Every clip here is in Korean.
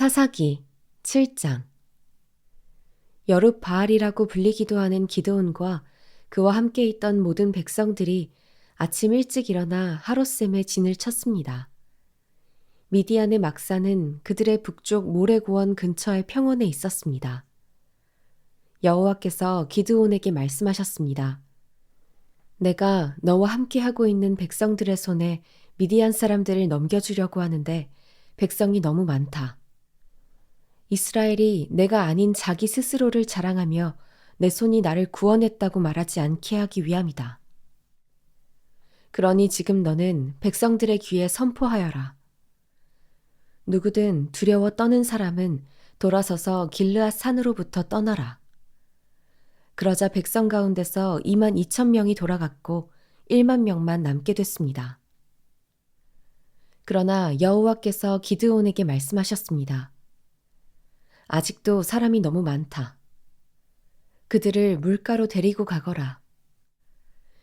사사기 7장 여룹 바알이라고 불리기도 하는 기드온과 그와 함께 있던 모든 백성들이 아침 일찍 일어나 하롯셈에 진을 쳤습니다. 미디안의 막사는 그들의 북쪽 모래고원 근처의 평원에 있었습니다. 여호와께서 기드온에게 말씀하셨습니다. 내가 너와 함께 하고 있는 백성들의 손에 미디안 사람들을 넘겨주려고 하는데 백성이 너무 많다. 이스라엘이 내가 아닌 자기 스스로를 자랑하며 내 손이 나를 구원했다고 말하지 않게 하기 위함이다. 그러니 지금 너는 백성들의 귀에 선포하여라. 누구든 두려워 떠는 사람은 돌아서서 길르앗 산으로부터 떠나라. 그러자 백성 가운데서 2만 2천 명이 돌아갔고 1만 명만 남게 됐습니다. 그러나 여호와께서 기드온에게 말씀하셨습니다. 아직도 사람이 너무 많다. 그들을 물가로 데리고 가거라.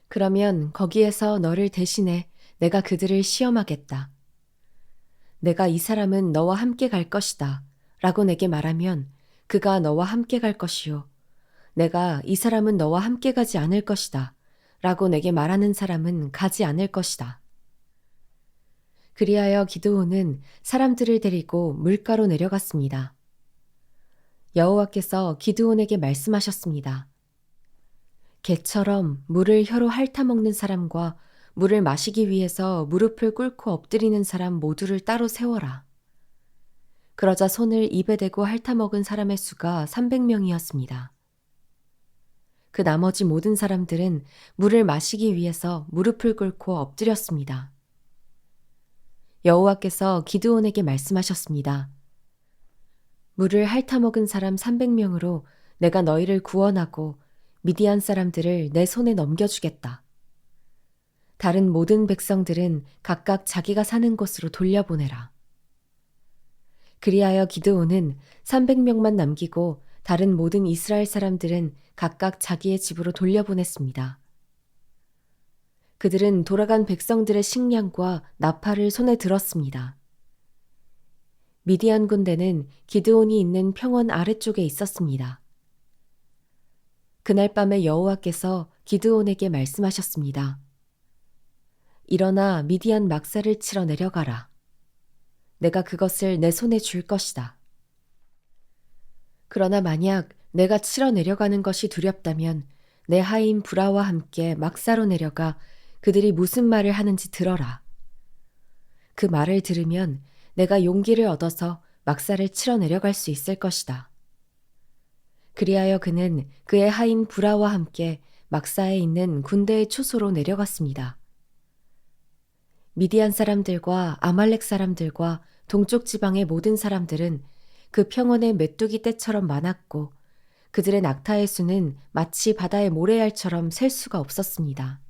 그러면 거기에서 너를 대신해 내가 그들을 시험하겠다. 내가 이 사람은 너와 함께 갈 것이다. 라고 내게 말하면 그가 너와 함께 갈 것이요. 내가 이 사람은 너와 함께 가지 않을 것이다. 라고 내게 말하는 사람은 가지 않을 것이다. 그리하여 기드온은 사람들을 데리고 물가로 내려갔습니다. 여호와께서 기드온에게 말씀하셨습니다. 개처럼 물을 혀로 핥아먹는 사람과 물을 마시기 위해서 무릎을 꿇고 엎드리는 사람 모두를 따로 세워라. 그러자 손을 입에 대고 핥아먹은 사람의 수가 300명이었습니다. 그 나머지 모든 사람들은 물을 마시기 위해서 무릎을 꿇고 엎드렸습니다. 여호와께서 기드온에게 말씀하셨습니다. 물을 핥아먹은 사람 300명으로 내가 너희를 구원하고 미디안 사람들을 내 손에 넘겨주겠다. 다른 모든 백성들은 각각 자기가 사는 곳으로 돌려보내라. 그리하여 기드온은 300명만 남기고 다른 모든 이스라엘 사람들은 각각 자기의 집으로 돌려보냈습니다. 그들은 돌아간 백성들의 식량과 나팔을 손에 들었습니다. 미디안 군대는 기드온이 있는 평원 아래쪽에 있었습니다. 그날 밤에 여호와께서 기드온에게 말씀하셨습니다. 일어나 미디안 막사를 치러 내려가라. 내가 그것을 내 손에 줄 것이다. 그러나 만약 내가 치러 내려가는 것이 두렵다면 내 하인 브라와 함께 막사로 내려가 그들이 무슨 말을 하는지 들어라. 그 말을 들으면 내가 용기를 얻어서 막사를 치러 내려갈 수 있을 것이다. 그리하여 그는 그의 하인 브라와 함께 막사에 있는 군대의 초소로 내려갔습니다. 미디안 사람들과 아말렉 사람들과 동쪽 지방의 모든 사람들은 그 평원의 메뚜기 떼처럼 많았고 그들의 낙타의 수는 마치 바다의 모래알처럼 셀 수가 없었습니다.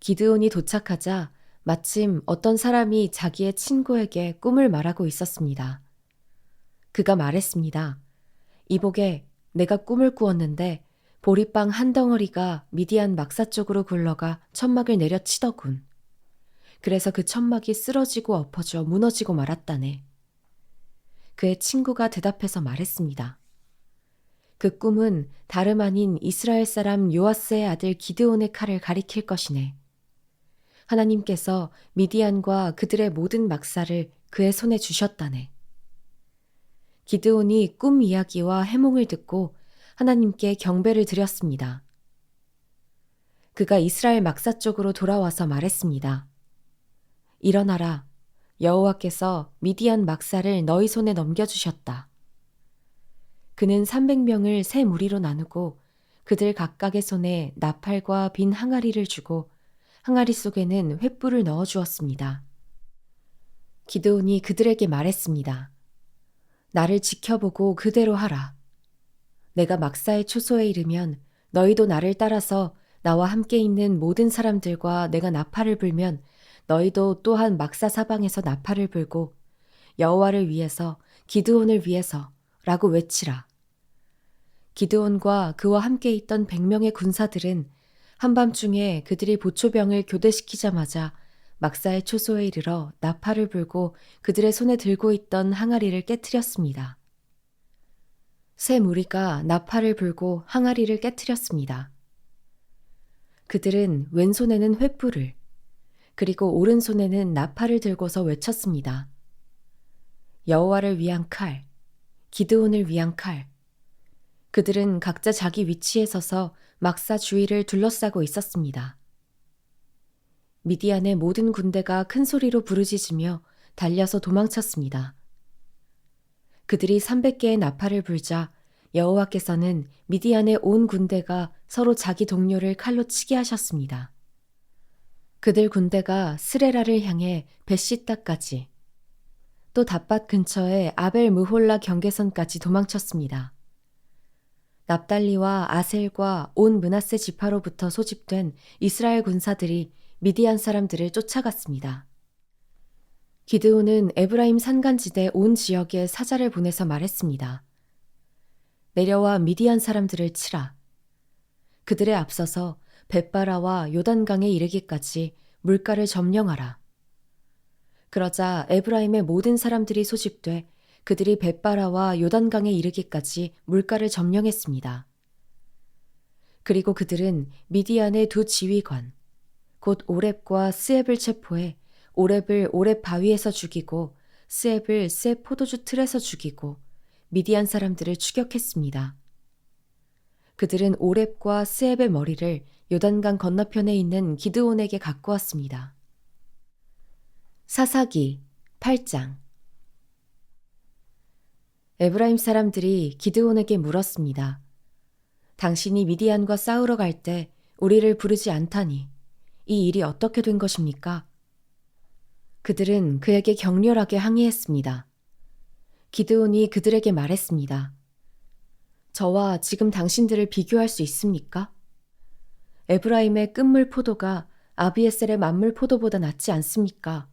기드온이 도착하자 마침 어떤 사람이 자기의 친구에게 꿈을 말하고 있었습니다. 그가 말했습니다. 이복에 내가 꿈을 꾸었는데 보리빵 한 덩어리가 미디안 막사 쪽으로 굴러가 천막을 내려치더군. 그래서 그 천막이 쓰러지고 엎어져 무너지고 말았다네. 그의 친구가 대답해서 말했습니다. 그 꿈은 다름 아닌 이스라엘 사람 요아스의 아들 기드온의 칼을 가리킬 것이네. 하나님께서 미디안과 그들의 모든 막사를 그의 손에 주셨다네. 기드온이 꿈 이야기와 해몽을 듣고 하나님께 경배를 드렸습니다. 그가 이스라엘 막사 쪽으로 돌아와서 말했습니다. 일어나라. 여호와께서 미디안 막사를 너희 손에 넘겨주셨다. 그는 300명을 세 무리로 나누고 그들 각각의 손에 나팔과 빈 항아리를 주고 항아리 속에는 횃불을 넣어 주었습니다. 기드온이 그들에게 말했습니다. 나를 지켜보고 그대로 하라. 내가 막사의 초소에 이르면 너희도 나를 따라서 나와 함께 있는 모든 사람들과 내가 나팔을 불면 너희도 또한 막사 사방에서 나팔을 불고 여호와를 위해서 기드온을 위해서 라고 외치라. 기드온과 그와 함께 있던 100명의 군사들은 한밤중에 그들이 보초병을 교대시키자마자 막사의 초소에 이르러 나팔을 불고 그들의 손에 들고 있던 항아리를 깨뜨렸습니다. 새 무리가 나팔을 불고 항아리를 깨뜨렸습니다. 그들은 왼손에는 횃불을, 그리고 오른손에는 나팔을 들고서 외쳤습니다. 여호와를 위한 칼, 기드온을 위한 칼. 그들은 각자 자기 위치에 서서 막사 주위를 둘러싸고 있었습니다. 미디안의 모든 군대가 큰 소리로 부르짖으며 달려서 도망쳤습니다. 그들이 300개의 나팔을 불자 여호와께서는 미디안의 온 군대가 서로 자기 동료를 칼로 치게 하셨습니다. 그들 군대가 스레라를 향해 베시따까지 또 답밭 근처의 아벨 무홀라 경계선까지 도망쳤습니다. 납달리와 아셀과 온 문하세 지파로부터 소집된 이스라엘 군사들이 미디안 사람들을 쫓아갔습니다. 기드온은 에브라임 산간지대 온 지역에 사자를 보내서 말했습니다. 내려와 미디안 사람들을 치라. 그들에 앞서서 벳바라와 요단강에 이르기까지 물가를 점령하라. 그러자 에브라임의 모든 사람들이 소집돼 그들이 벳바라와 요단강에 이르기까지 물가를 점령했습니다. 그리고 그들은 미디안의 두 지휘관, 곧 오렙과 스앱을 체포해 오렙을 오렙 바위에서 죽이고 스앱을 스 포도주 틀에서 죽이고 미디안 사람들을 추격했습니다. 그들은 오렙과 스앱의 머리를 요단강 건너편에 있는 기드온에게 갖고 왔습니다. 사사기 8장 에브라임 사람들이 기드온에게 물었습니다. 당신이 미디안과 싸우러 갈 때 우리를 부르지 않다니 이 일이 어떻게 된 것입니까? 그들은 그에게 격렬하게 항의했습니다. 기드온이 그들에게 말했습니다. 저와 지금 당신들을 비교할 수 있습니까? 에브라임의 끝물 포도가 아비에셀의 만물 포도보다 낫지 않습니까?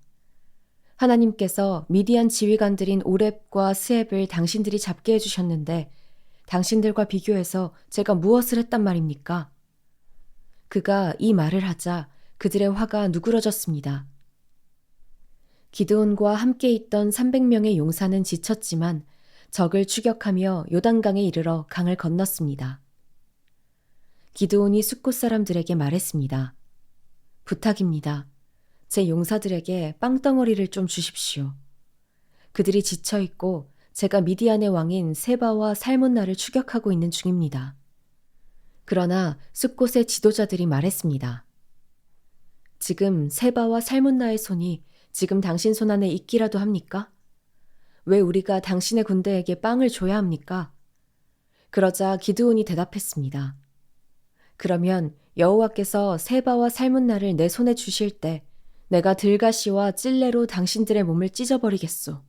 하나님께서 미디안 지휘관들인 오렙과 스앱을 당신들이 잡게 해주셨는데 당신들과 비교해서 제가 무엇을 했단 말입니까? 그가 이 말을 하자 그들의 화가 누그러졌습니다. 기드온과 함께 있던 300명의 용사는 지쳤지만 적을 추격하며 요단강에 이르러 강을 건넜습니다. 기드온이 숫곳 사람들에게 말했습니다. 부탁입니다. 제 용사들에게 빵덩어리를 좀 주십시오. 그들이 지쳐 있고 제가 미디안의 왕인 세바와 살몬나를 추격하고 있는 중입니다. 그러나 숲곳의 지도자들이 말했습니다. 지금 세바와 살몬나의 손이 지금 당신 손 안에 있기라도 합니까? 왜 우리가 당신의 군대에게 빵을 줘야 합니까? 그러자 기드온이 대답했습니다. 그러면 여호와께서 세바와 살문나를 내 손에 주실 때 내가 들가시와 찔레로 당신들의 몸을 찢어버리겠소.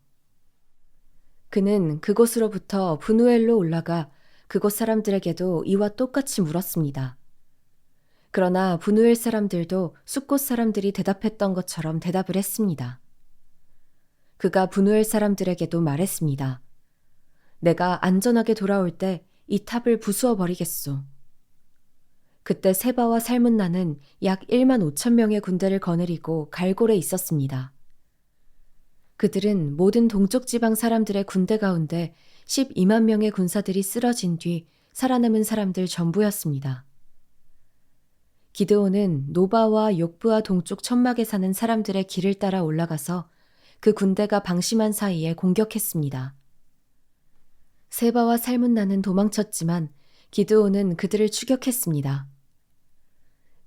그는 그곳으로부터 분우엘로 올라가 그곳 사람들에게도 이와 똑같이 물었습니다. 그러나 분우엘 사람들도 숲곳 사람들이 대답했던 것처럼 대답을 했습니다. 그가 분우엘 사람들에게도 말했습니다. 내가 안전하게 돌아올 때 이 탑을 부수어 버리겠소. 그때 세바와 살문나는 약 1만 5천 명의 군대를 거느리고 갈골에 있었습니다. 그들은 모든 동쪽 지방 사람들의 군대 가운데 12만 명의 군사들이 쓰러진 뒤 살아남은 사람들 전부였습니다. 기드온은 노바와 욕부와 동쪽 천막에 사는 사람들의 길을 따라 올라가서 그 군대가 방심한 사이에 공격했습니다. 세바와 살문나는 도망쳤지만 기드온은 그들을 추격했습니다.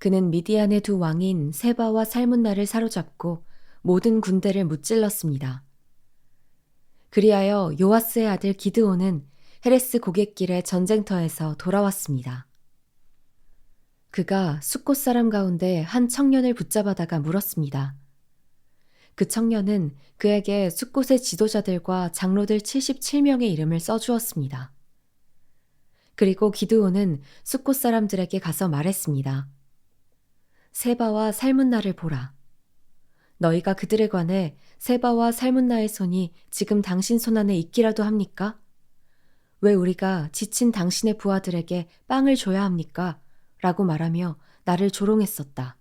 그는 미디안의 두 왕인 세바와 살문나를 사로잡고 모든 군대를 무찔렀습니다. 그리하여 요아스의 아들 기드온은 헤레스 고갯길의 전쟁터에서 돌아왔습니다. 그가 숫곳 사람 가운데 한 청년을 붙잡아다가 물었습니다. 그 청년은 그에게 숫곳의 지도자들과 장로들 77명의 이름을 써주었습니다. 그리고 기드온은 숫곳 사람들에게 가서 말했습니다. 세바와 살문나를 보라. 너희가 그들에 관해 세바와 살문나의 손이 지금 당신 손 안에 있기라도 합니까? 왜 우리가 지친 당신의 부하들에게 빵을 줘야 합니까? 라고 말하며 나를 조롱했었다.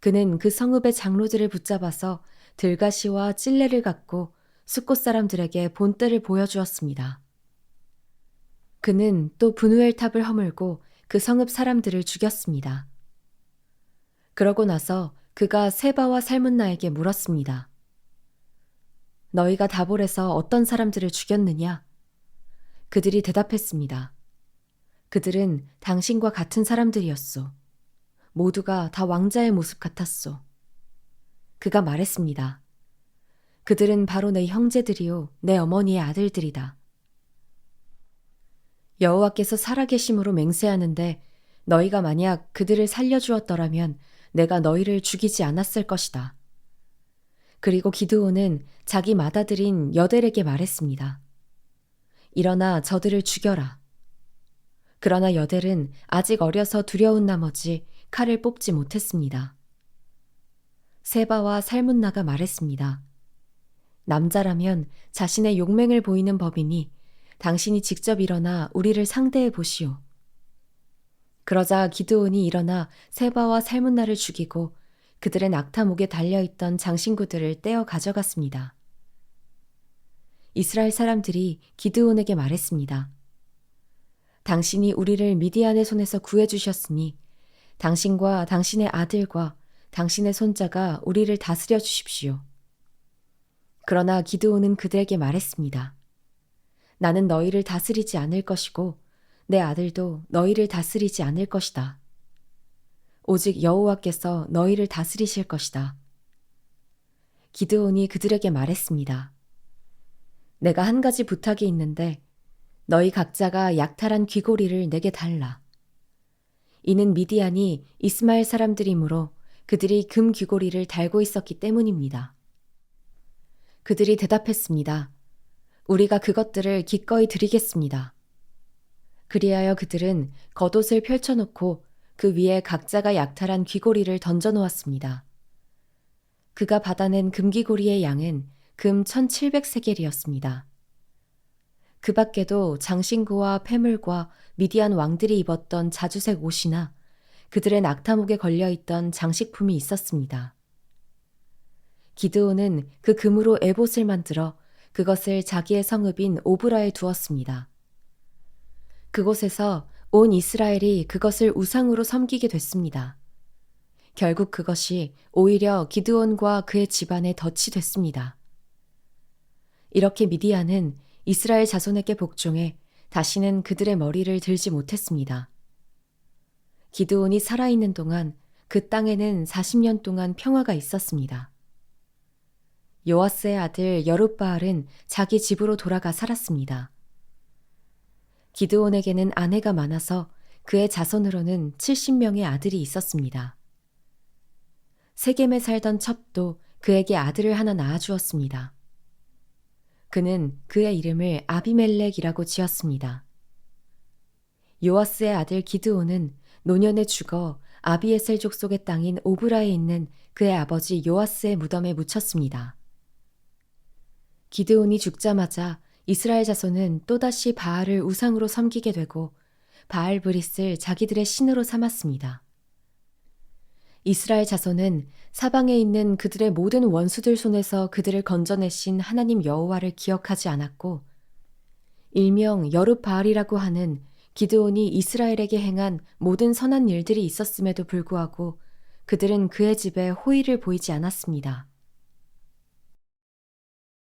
그는 그 성읍의 장로들을 붙잡아서 들가시와 찔레를 갖고 숫곳 사람들에게 본때를 보여주었습니다. 그는 또 분우엘 탑을 허물고 그 성읍 사람들을 죽였습니다. 그러고 나서 그가 세바와 살문나에게 물었습니다. 너희가 다볼에서 어떤 사람들을 죽였느냐? 그들이 대답했습니다. 그들은 당신과 같은 사람들이었소. 모두가 다 왕자의 모습 같았소. 그가 말했습니다. 그들은 바로 내 형제들이요, 내 어머니의 아들들이다. 여호와께서 살아계심으로 맹세하는데 너희가 만약 그들을 살려주었더라면 내가 너희를 죽이지 않았을 것이다. 그리고 기드온은 자기 맏아들인 여델에게 말했습니다. 일어나 저들을 죽여라. 그러나 여델은 아직 어려서 두려운 나머지 칼을 뽑지 못했습니다. 세바와 살문나가 말했습니다. 남자라면 자신의 용맹을 보이는 법이니 당신이 직접 일어나 우리를 상대해 보시오. 그러자 기드온이 일어나 세바와 살문나를 죽이고 그들의 낙타목에 달려있던 장신구들을 떼어 가져갔습니다. 이스라엘 사람들이 기드온에게 말했습니다. 당신이 우리를 미디안의 손에서 구해주셨으니 당신과 당신의 아들과 당신의 손자가 우리를 다스려 주십시오. 그러나 기드온은 그들에게 말했습니다. 나는 너희를 다스리지 않을 것이고 내 아들도 너희를 다스리지 않을 것이다. 오직 여호와께서 너희를 다스리실 것이다. 기드온이 그들에게 말했습니다. 내가 한 가지 부탁이 있는데 너희 각자가 약탈한 귀고리를 내게 달라. 이는 미디안이 이스마엘 사람들이므로 그들이 금 귀고리를 달고 있었기 때문입니다. 그들이 대답했습니다. 우리가 그것들을 기꺼이 드리겠습니다. 그리하여 그들은 겉옷을 펼쳐놓고 그 위에 각자가 약탈한 귀고리를 던져 놓았습니다. 그가 받아낸 금귀고리의 양은 금 1700세겔이었습니다. 그 밖에도 장신구와 패물과 미디안 왕들이 입었던 자주색 옷이나 그들의 낙타목에 걸려 있던 장식품이 있었습니다. 기드온은 그 금으로 에봇을 만들어 그것을 자기의 성읍인 오브라에 두었습니다. 그곳에서 온 이스라엘이 그것을 우상으로 섬기게 됐습니다. 결국 그것이 오히려 기드온과 그의 집안에 덫이 됐습니다. 이렇게 미디안은 이스라엘 자손에게 복종해 다시는 그들의 머리를 들지 못했습니다. 기드온이 살아있는 동안 그 땅에는 40년 동안 평화가 있었습니다. 요아스의 아들 여룻바알은 자기 집으로 돌아가 살았습니다. 기드온에게는 아내가 많아서 그의 자손으로는 70명의 아들이 있었습니다. 세겜에 살던 첩도 그에게 아들을 하나 낳아주었습니다. 그는 그의 이름을 아비멜렉이라고 지었습니다. 요아스의 아들 기드온은 노년에 죽어 아비에셀 족속의 땅인 오브라에 있는 그의 아버지 요아스의 무덤에 묻혔습니다. 기드온이 죽자마자 이스라엘 자손은 또다시 바알을 우상으로 섬기게 되고 바알 브릿을 자기들의 신으로 삼았습니다. 이스라엘 자손은 사방에 있는 그들의 모든 원수들 손에서 그들을 건져내신 하나님 여호와를 기억하지 않았고 일명 여룻바알이라고 하는 기드온이 이스라엘에게 행한 모든 선한 일들이 있었음에도 불구하고 그들은 그의 집에 호의를 보이지 않았습니다.